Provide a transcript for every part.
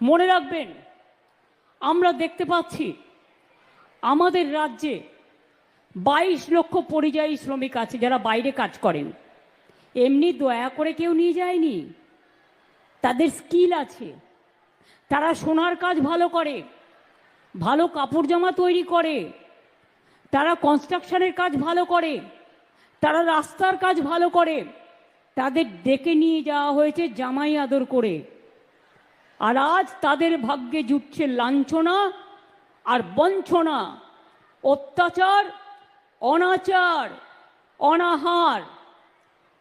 মনে রাখবেন, আমরা দেখতে পাচ্ছি আমাদের রাজ্যে বাইশ লক্ষ পরিযায়ী শ্রমিক আছে যারা বাইরে কাজ করেন। এমনি দয়া করে কেউ নিয়ে যায়নি। তাদের স্কিল আছে। তারা সোনার কাজ ভালো করে, ভালো কাপড় জামা তৈরি করে, তারা কনস্ট্রাকশনের কাজ ভালো করে, তারা রাস্তার কাজ ভালো করে। তাদের ডেকে নিয়ে যাওয়া হয়েছে জামাই আদর করে। আর আজ তাদের ভাগ্যে জুটছে লাঞ্ছনা আর বঞ্চনা, অত্যাচার, অনাচার, অনাহার।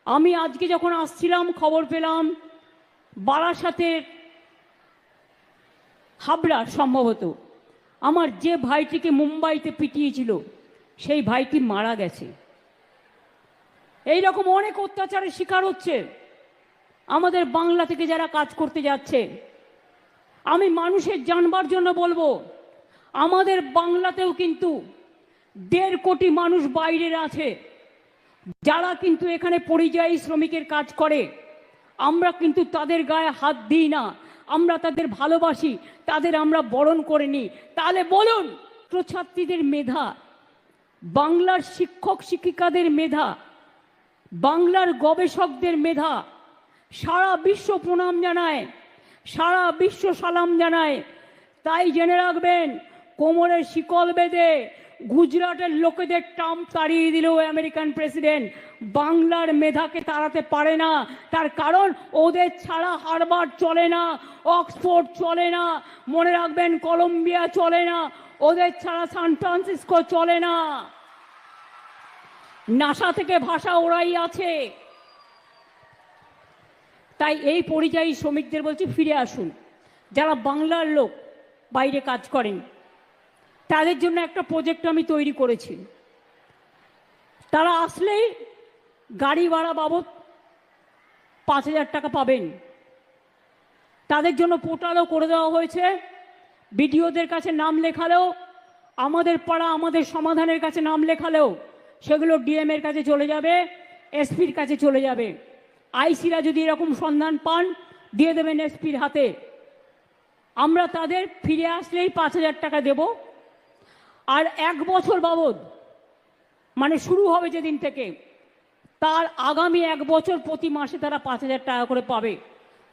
আমি আজকে যখন আসছিলাম, খবর পেলাম, বারাসাতের হাবড়া সম্ভবত। আমার যে ভাইটিকে মুম্বাইতে পিটিয়েছিল, সেই ভাইটি মারা গেছে। এই রকম অনেক অত্যাচারের শিকার হচ্ছে। আমাদের বাংলা থেকে যারা কাজ করতে যাচ্ছে আমি মানুষের জানবার জন্য বলব, আমাদের বাংলাতেও কিন্তু দেড় কোটি মানুষ বাইরের আছে, যারা কিন্তু এখানে পরিযায়ী শ্রমিকের কাজ করে। আমরা কিন্তু তাদের গায়ে হাত দিই না, আমরা তাদের ভালোবাসি, তাদের আমরা বরণ করে নিই। তাহলে বলুন ছাত্রীদের মেধা, বাংলার শিক্ষক শিক্ষিকাদের মেধা, বাংলার গবেষকদের মেধা, সারা বিশ্ব প্রণাম জানায়। সারা বিশ্ব সালাম জানায় তাই জেনে রাখবেন, কোমরের শিকল বেঁধে গুজরাটের লোকেদের টাম তাড়িয়ে দিল আমেরিকান প্রেসিডেন্ট। বাংলার মেধাকে তাড়াতে পারে না। তার কারণ, ওদের ছাড়া হারবার চলে না, অক্সফোর্ড চলে না, মনে রাখবেন কলম্বিয়া চলে না, ওদের ছাড়া সান ফ্রান্সিসকো চলে না। নাসা থেকে ভাষা ওরাই আছে। তাই এই পরিযায়ী শ্রমিকদের বলছি, ফিরে আসুন। যারা বাংলার লোক, বাইরে কাজ করেন, তাদের জন্য একটা প্রজেক্ট আমি তৈরি করেছি। তারা আসলেই গাড়ি ভাড়া বাবদ পাঁচ হাজার টাকা পাবেন। তাদের জন্য পোর্টালও করে দেওয়া হয়েছে। বিডিওদের কাছে নাম লেখালেও, আমাদের পাড়া, আমাদের সমাধানের কাছে নাম লেখালেও, সেগুলো ডিএম এর কাছে চলে যাবে, এসপির কাছে চলে যাবে। আইসিরা যদি এরকম সন্ধান পান, দিয়ে দেবেন এসপির হাতে। আমরা তাদের ফিরে আসলেই পাঁচ হাজার টাকা দেব। আর এক বছর বাবদ মানে শুরু হবে যেদিন থেকে, তার আগামী এক বছর প্রতি মাসে তারা পাঁচ হাজার টাকা করে পাবে,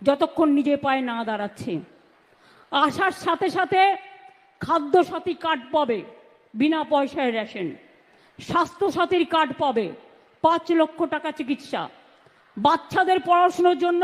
যতক্ষণ নিজে পায়ে না দাঁড়াচ্ছে। আসার সাথে সাথে খাদ্য সাথী কার্ড পাবে, বিনা পয়সায় রেশন। স্বাস্থ্যসাথীর কার্ড পাবে, পাঁচ লক্ষ টাকা চিকিৎসা। বাচ্চাদের পড়াশুনোর জন্য